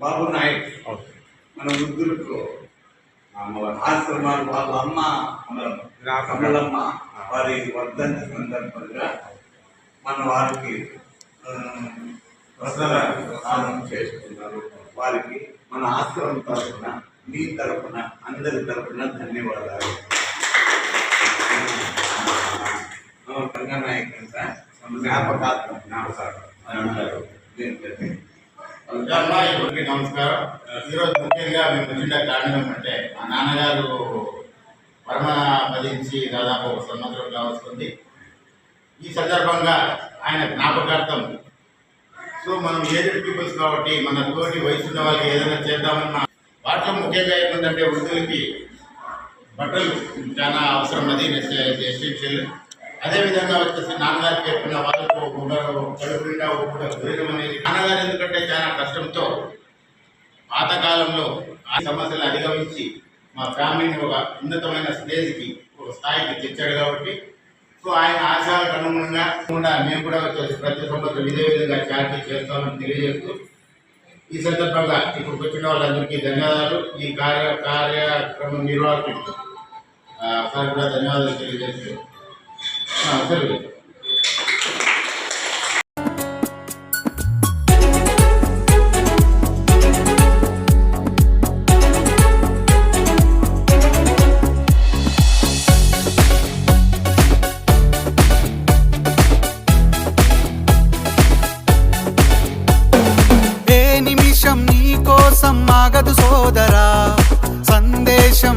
బాబు నాయక్ మన వృద్ధులకు ఆశ్రమాలు వాళ్ళ అమ్మ మన కమలమ్మ వారి వర్ధంతి సందర్భంగా మన వారికి ఆ, వస్త్రదానం చేస్తున్నారు. వారికి మన ఆశ్రమం తరఫున మీ తరఫున అందరి తరఫున ధన్యవాదాలు. రంగనాయక్ అంట. జ్ఞాపకాత్మక. జ్ఞాపకాత్మక. నమస్కారం. ఈరోజు ముఖ్యంగా మేము వచ్చిన కారణం ఏంటంటే మా నాన్నగారు పరమ పదించి దాదాపు ఒక సంవత్సరంగా వస్తుంది ఈ సందర్భంగా ఆయన జ్ఞాపకార్థం సో మనం ఏజ్డ్ పీపుల్స్ కాబట్టి మన తోటి వయసు ఉన్న వాళ్ళకి ఏదైనా చేద్దామన్నా వాటిలో ముఖ్యంగా ఏంటంటే వృద్ధులకి బట్టలు చాలా అవసరం. అది ఎసెన్షియల్ అదేవిధంగా వచ్చేసి నాన్నగారికి చెప్పిన వాళ్ళకు ఒక కడుపు నిండా అనేది నాన్నగారు ఎందుకంటే చాలా కష్టంతో పాతకాలంలో ఆ సమస్యలు అధిగమించి మా ఫ్యామిలీని ఒక ఉన్నతమైన స్టేజ్కి ఒక స్థాయికి తెచ్చాడు కాబట్టి సో ఆయన ఆశయాలకు అనుగుణంగా కూడా మేము కూడా వచ్చేసి ప్రతి సంవత్సరం ఇదే విధంగా చారిటీ చేస్తామని తెలియజేస్తూ ఈ సందర్భంగా ఇప్పుడు వచ్చిన వాళ్ళందరికీ ధన్యవాదాలు. ఈ కార్య కార్యక్రమం నిర్వాహకులకు సార్ కూడా ధన్యవాదాలు తెలియజేస్తూ సరే. నిమిషం నీ కోసం ఆగదు సోదరా. సందేశం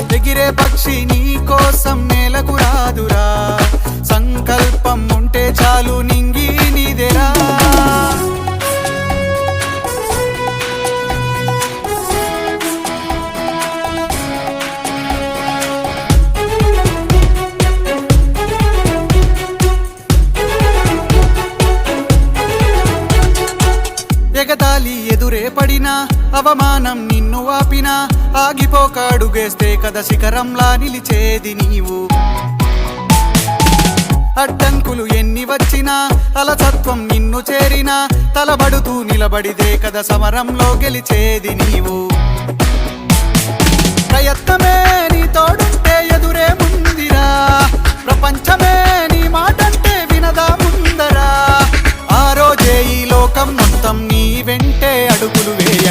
ఎగిరే పక్షి నీ కోసం నేలకు రాదురా. సంకల్పం ఉంటే చాలు నింగి నీదేరా. ఎగతాళి ఎదురే పడినా అవమానం నిన్ను ఆపినా ఆగిపోకాడుగేస్తే కథ శిఖరంలా నిలిచేది నీవు. అడ్డంకులు ఎన్ని వచ్చినా అలసత్వం నిన్ను చేరినా తలబడుతూ నిలబడిదే కథ సమరంలో గెలిచేది నీవు. ప్రయత్నమే నీ తోడుంటే ఎదురే ముందిరా ప్రపంచమే నీ మాటంటే వినదా ముందరా. ఆ రోజే ఈ లోకం మొత్తం నీ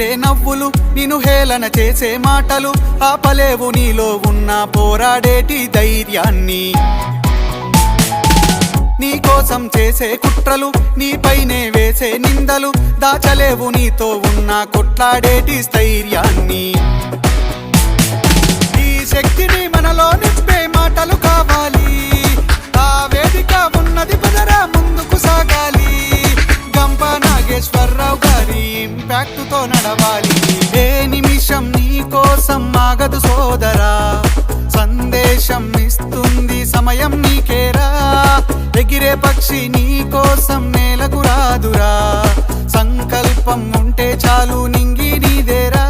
చూసి నవ్వులు నిన్ను హేళన చేసే మాటలు ఆపలేవు నీలో ఉన్న పోరాడేటి ధైర్యాన్ని. నీ కోసం చేసే కుట్రలు నీపైనే వేసే నిందలు దాచలేవు నీతో ఉన్న కొట్లాడేటి స్థైర్యాన్ని. ఈ శక్తిని మనలో నింపే మాటలు కావాలి. ఆ వేదిక ఉన్నది పదరా ముందుకు సాగాలి. గంప నాగేశ్వరరావు గారి ఇంపాక్ట్తో నడవాలి. ఏ నిమిషం నీ కోసం ఆగదు సోదరా. సందేశం ఇస్తుంది సమయం నీకేరా. ఎగిరే పక్షి నీ కోసం నేలకు రాదురా. సంకల్పం ఉంటే చాలు నింగి నీదేరా.